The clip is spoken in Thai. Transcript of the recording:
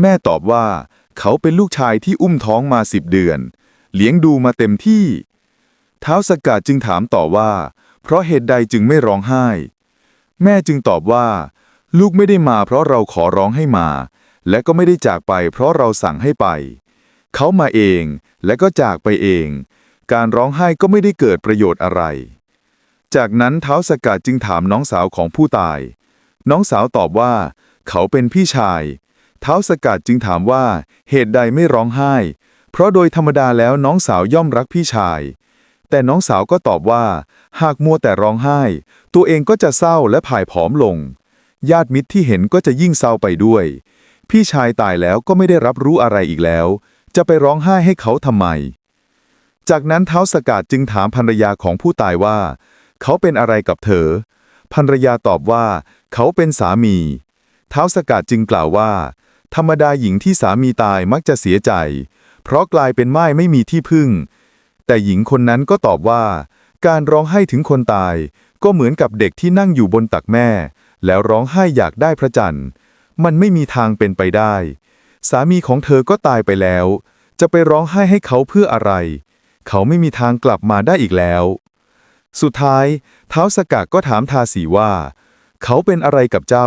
แม่ตอบว่า เขาเป็นลูกชายที่อุ้มท้องมาสิบเดือน เลี้ยงดูมาเต็มที่ เท้าสกกัดจึงถามต่อว่า เพราะเหตุใดจึงไม่ร้องไห้ แม่จึงตอบว่า ลูกไม่ได้มาเพราะเราขอร้องให้มา และก็ไม่ได้จากไปเพราะเราสั่งให้ไป เขามาเองและก็จากไปเอง การร้องไห้ก็ไม่ได้เกิดประโยชน์อะไร จากนั้นเท้าสกกัดจึงถามน้องสาวของผู้ตาย น้องสาวตอบว่า เขาเป็นพี่ชาย เท้าวสกัดจึงถามว่า เหตุใดไม่ร้องไห้ เพราะโดยธรรมดาแล้วน้องสาวย่อมรักพี่ชาย แต่น้องสาวก็ตอบว่า หากมัวแต่ร้องไห้ ตัวเองก็จะเศร้าและผายผอมลง ญาติมิตรที่เห็นก็จะยิ่งเศร้าไปด้วย พี่ชายตายแล้วก็ไม่ได้รับรู้อะไรอีกแล้ว จะไปร้องไห้ให้เขาทำไม จากนั้นเท้าสกัดจึงถามภรรยาของผู้ตายว่า เขาเป็นอะไรกับเธอภรรยาตอบว่า เขาเป็นสามี เท้าสกกัดจึงกล่าวว่า ธรรมดาหญิงที่สามีตายมักจะเสียใจ เพราะกลายเป็นไม้ไม่มีที่พึ่ง แต่หญิงคนนั้นก็ตอบว่า การร้องไห้ถึงคนตาย ก็เหมือนกับเด็กที่นั่งอยู่บนตักแม่ แล้วร้องไห้อยากได้พระจันทร์ มันไม่มีทางเป็นไปได้ สามีของเธอก็ตายไปแล้ว จะไปร้องไห้ให้เขาเพื่ออะไร เขาไม่มีทางกลับมาได้อีกแล้ว สุดท้ายเท้าสกกัดก็ถามทาสีว่า เขาเป็นอะไรกับเจ้า